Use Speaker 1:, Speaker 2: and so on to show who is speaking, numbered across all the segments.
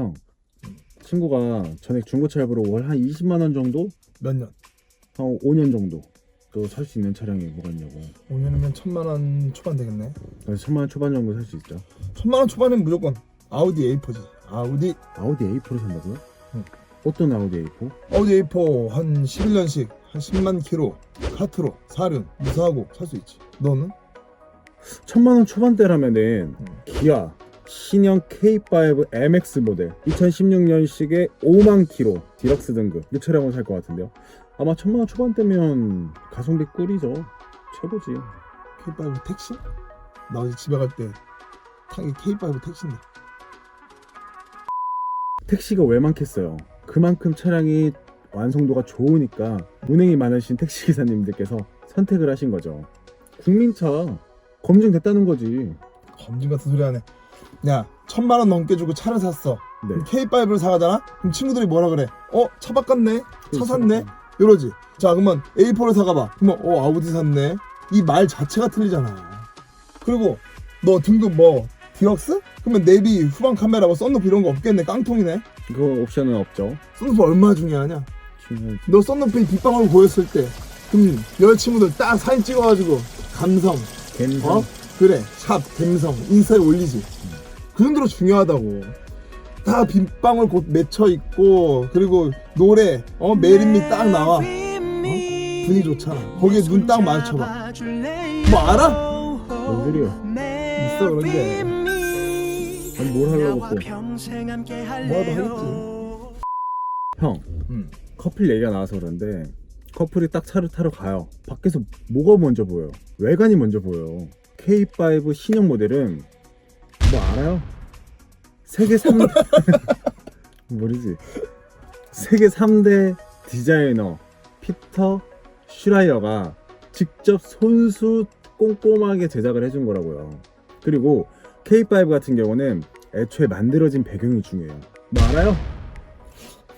Speaker 1: 형 친구가 전에 중고차 앱으로 월한 20만 원 정도
Speaker 2: 몇 년?
Speaker 1: 한 5년 정도 또 살 수 있는 차량이 뭐가 있냐고
Speaker 2: 5년이면 천만 원 초반 되겠네.
Speaker 1: 그래서 천만 원 초반 정도 살 수 있죠
Speaker 2: 천만 원 초반이면 무조건 아우디 A4지. 아우디
Speaker 1: 아우디 A4를 산다고요?
Speaker 2: 응.
Speaker 1: 어떤 아우디 A4?
Speaker 2: 아우디 A4 한 11년씩 한 10만 킬로 카트로 사륜 무사하고 살 수 있지. 너는?
Speaker 1: 천만 원 초반대라면은
Speaker 2: 응.
Speaker 1: 기아 신형 K5 MX 모델. 2016년식의 5만 킬로 디럭스 등급. 이 차량을 살것 같은데요. 아마 천만 원 초반대면 가성비 꿀이죠. 최고지.
Speaker 2: K5 택시? 나 어제 집에 갈때탄게 K5 택시인데.
Speaker 1: 택시가 왜 많겠어요? 그만큼 차량이 완성도가 좋으니까 운행이 많으신 택시기사님들께서 선택을 하신 거죠. 국민차 검증됐다는 거지.
Speaker 2: 검증 같은 소리 하네. 야, 천만 원 넘게 주고 차를 샀어.
Speaker 1: 네
Speaker 2: 그럼 K5를 사가잖아? 그럼 친구들이 뭐라 그래? 어, 차 바꿨네? 차. 샀네? 이러지. 자, 그러면 A4를 사가봐. 그러면 어, 아우디 샀네? 이 말 자체가 틀리잖아. 그리고 너 등급 뭐, 디럭스? 그러면 내비, 후방 카메라, 뭐 썬루프 이런 거 없겠네? 깡통이네?
Speaker 1: 그거 옵션은 없죠
Speaker 2: 썬루프 얼마나 중요하냐?
Speaker 1: 중요하지.
Speaker 2: 너 썬루프에 뒷방울 보였을 때, 그럼 여자친구들 딱 사진 찍어가지고, 감성,
Speaker 1: 갬성
Speaker 2: 어? 그래 샵 갬성 인스타에 올리지 그 정도로 중요하다고. 다 빗방울 곧 맺혀 있고 그리고 노래 어 메리미 딱 나와. 어? 분위기 좋잖아. 거기에 눈 딱 맞춰봐. 뭐 알아?
Speaker 1: 뭔 소리야
Speaker 2: 있어 그런 게
Speaker 1: 아니 뭘 하려고 또
Speaker 2: 뭐라도 하겠지.
Speaker 1: 형
Speaker 2: 음.
Speaker 1: 커플 얘기가 나와서 그런데 커플이 딱 차를 타러 가요. 밖에서 뭐가 먼저 보여요 외관이 먼저 보여요 K5 신형 모델은 뭐 알아요? 세계 3 모르지 세계 3대 디자이너 피터 슈라이어가 직접 손수 꼼꼼하게 제작을 해준 거라고요 그리고 K5 같은 경우는 애초에 만들어진 배경이 중요해요 뭐 알아요?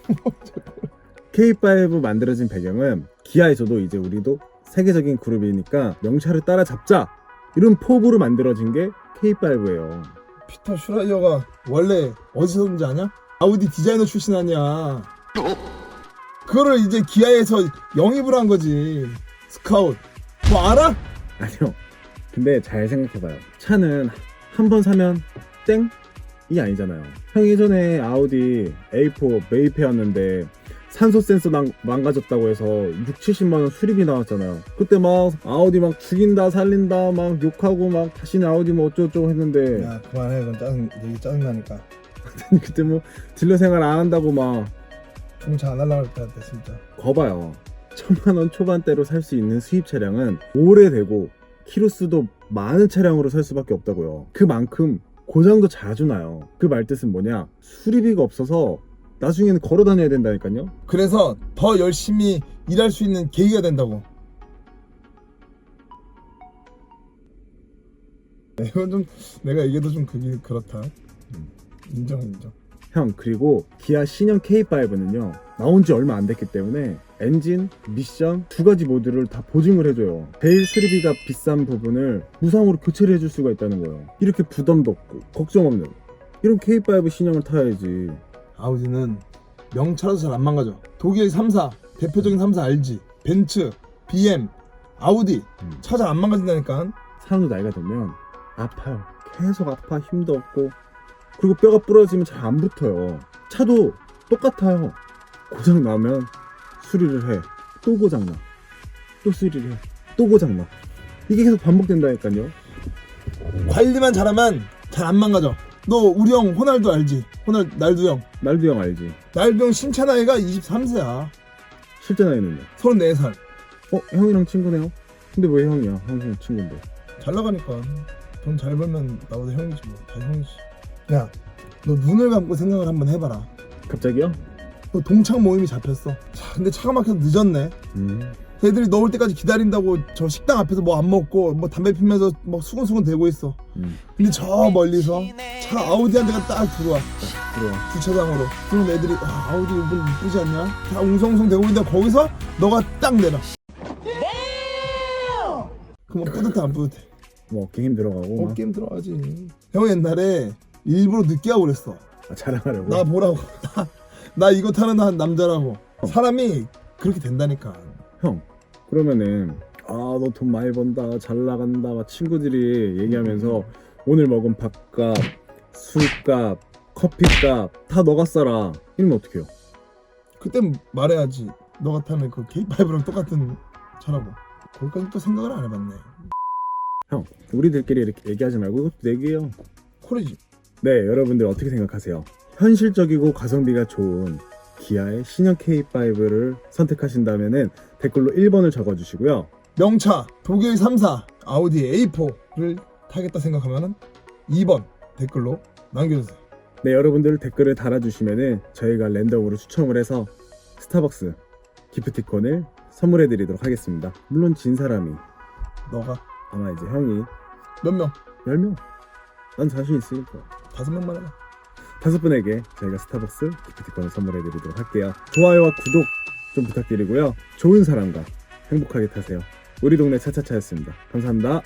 Speaker 1: K5 만들어진 배경은 기아에서도 이제 우리도 세계적인 그룹이니까 명차를 따라잡자 이런 포부로 만들어진 게 K5예요.
Speaker 2: 피터 슈라이어가 원래 어디서든지 아냐? 아우디 디자이너 출신 아니야 그거를 이제 기아에서 영입을 한 거지 스카웃 뭐 알아?
Speaker 1: 아니요. 근데 잘 생각해봐요. 차는 한 번 사면 땡 이 아니잖아요. 형 예전에 아우디 A4 메이페였는데 산소 센서 낭- 망가졌다고 해서 6, 70만 원 수리비 나왔잖아요. 그때 막 아우디 막 죽인다 살린다 막 욕하고 막 다시는 아우디 뭐 어쩌고저쩌고 했는데
Speaker 2: 야 그만해 그건 짜증 되게 짜증나니까
Speaker 1: 그때 뭐 딜러 생활 안 한다고 막
Speaker 2: 중차 안 하려고 같아 진짜
Speaker 1: 거봐요. 천만 원 초반대로 살 수 있는 수입 차량은 오래되고 키로수도 많은 차량으로 살 수밖에 없다고요. 그만큼 고장도 자주 나요. 그 말뜻은 뭐냐? 수리비가 없어서 나중에는 걸어 다녀야 된다니까요.
Speaker 2: 그래서 더 열심히 일할 수 있는 계기가 된다고 네, 이건 좀 내가 얘기해도 좀 그게 그렇다
Speaker 1: 음.
Speaker 2: 인정 인정
Speaker 1: 형 그리고 기아 신형 K5는요 나온 지 얼마 안 됐기 때문에 엔진, 미션 두 가지 모드를 다 보증을 해줘요. 제일 수리비가 비싼 부분을 무상으로 교체를 해줄 수가 있다는 거예요. 이렇게 부담도 없고 걱정 없는 이런 K5 신형을 타야지.
Speaker 2: 아우디는 명차도 잘안 망가져 독일 3사 대표적인 3사 알지 벤츠 BM 아우디
Speaker 1: 음.
Speaker 2: 차잘 안 망가진다니까
Speaker 1: 사람도 나이가 들면 아파요. 계속 아파 힘도 없고 그리고 뼈가 부러지면 잘 안 붙어요. 차도 똑같아요. 고장 나면 수리를 해. 또 고장 나. 또 수리를 해. 또 고장 나. 이게 계속 반복된다니까요.
Speaker 2: 관리만 잘하면 잘 안 망가져 너 우리 형 호날두 알지 호날 날두 형
Speaker 1: 날도 형 알지?
Speaker 2: 날두 형 신차 나이가 23세야
Speaker 1: 실제 나이는요?
Speaker 2: 34살
Speaker 1: 어? 형이랑 친구네요? 근데 왜 형이야? 형이랑 친구인데.
Speaker 2: 잘 나가니까 돈 잘 벌면 나보다 형이지 뭐 다 형이지 야 너 눈을 감고 생각을 한번 해봐라
Speaker 1: 갑자기요?
Speaker 2: 너 동창 모임이 잡혔어 자 근데 차가 막혀서 늦었네
Speaker 1: 음.
Speaker 2: 애들이 너올 때까지 기다린다고 저 식당 앞에서 뭐 안 먹고 뭐 담배 피면서 막 수근수근 대고 있어
Speaker 1: 음.
Speaker 2: 근데 저 멀리서 차 아우디 한 대가 딱 들어와
Speaker 1: 들어와.
Speaker 2: 주차장으로 그럼 애들이 아, 아우디 이분 이쁘지 않냐 다 웅성웅성 대고 있는데 거기서 너가 딱 내려 그럼 뿌듯해 안 뿌듯해
Speaker 1: 뭐힘 들어가고
Speaker 2: 어
Speaker 1: 막.
Speaker 2: 게임 들어가지 형 옛날에 일부러 늦게 하고 그랬어
Speaker 1: 아, 자랑하려고.
Speaker 2: 나 보라고. 나, 나 이거 타는 한 남자라고. 사람이 그렇게 된다니까.
Speaker 1: 형 그러면은 아 너 돈 많이 번다 잘 나간다 막 친구들이 얘기하면서 오늘 먹은 밥값 술값 커피값 다 너가 써라 이러면 어떡해요
Speaker 2: 그땐 말해야지. 너가 타는 그 K5랑 똑같은 차라고. 거기까지 또 생각을 안 해봤네.
Speaker 1: 형 우리들끼리 이렇게 얘기하지 말고 이것도 내기예요
Speaker 2: 콜이지.
Speaker 1: 네 여러분들 어떻게 생각하세요 현실적이고 가성비가 좋은 기아의 신형 K5를 선택하신다면은 댓글로 1번을 적어주시고요
Speaker 2: 명차 독일 3사 아우디 A4를 타겠다 생각하면은 2번 댓글로 남겨주세요.
Speaker 1: 네 여러분들 댓글을 달아주시면은 저희가 랜덤으로 추첨을 해서 스타벅스 기프티콘을 선물해 드리도록 하겠습니다 물론 진 사람이
Speaker 2: 너가
Speaker 1: 아마 이제 형이
Speaker 2: 몇 명?
Speaker 1: 10명 난 자신 있으니까
Speaker 2: 다섯 명만 해라.
Speaker 1: 다섯 분에게 저희가 스타벅스 기프티콘을 선물해 드리도록 할게요. 좋아요와 구독 좀 부탁드리고요. 좋은 사람과 행복하게 타세요. 우리 동네 차차차였습니다. 감사합니다